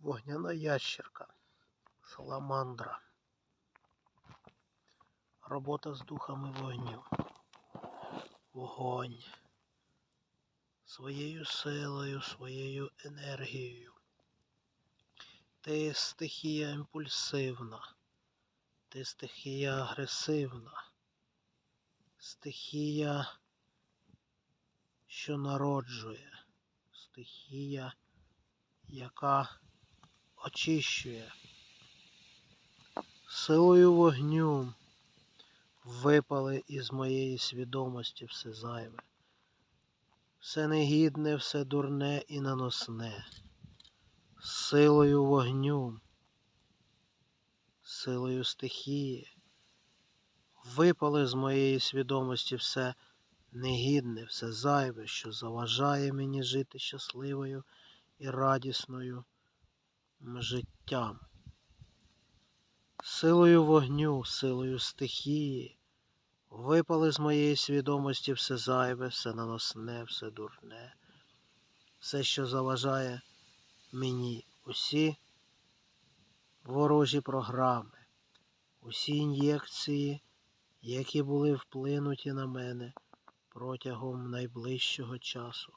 Вогняна ящерка. Саламандра. Робота з духами вогню. Вогонь. Своєю силою, своєю енергією. Ти стихія імпульсивна. Ти стихія агресивна. Стихія, що народжує. Стихія, яка очищує. Силою вогню випали із моєї свідомості все зайве. Все негідне, все дурне і наносне. Силою вогню, силою стихії випали з моєї свідомості все негідне, все зайве, що заважає мені жити щасливою і радісною життям. Силою вогню, силою стихії випали з моєї свідомості все зайве, все наносне, все дурне, все, що заважає мені, усі ворожі програми, усі ін'єкції, які були вплинуті на мене протягом найближчого часу.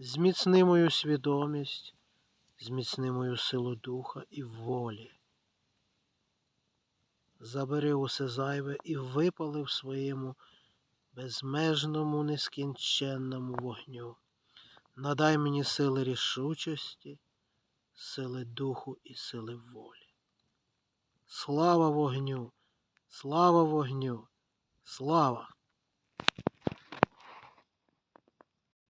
Зміцни мою свідомість, зміцни мою силу духа і волі. Забери усе зайве і випали в своєму безмежному нескінченному вогню. Надай мені сили рішучості, сили духу і сили волі. Слава вогню, слава вогню, слава!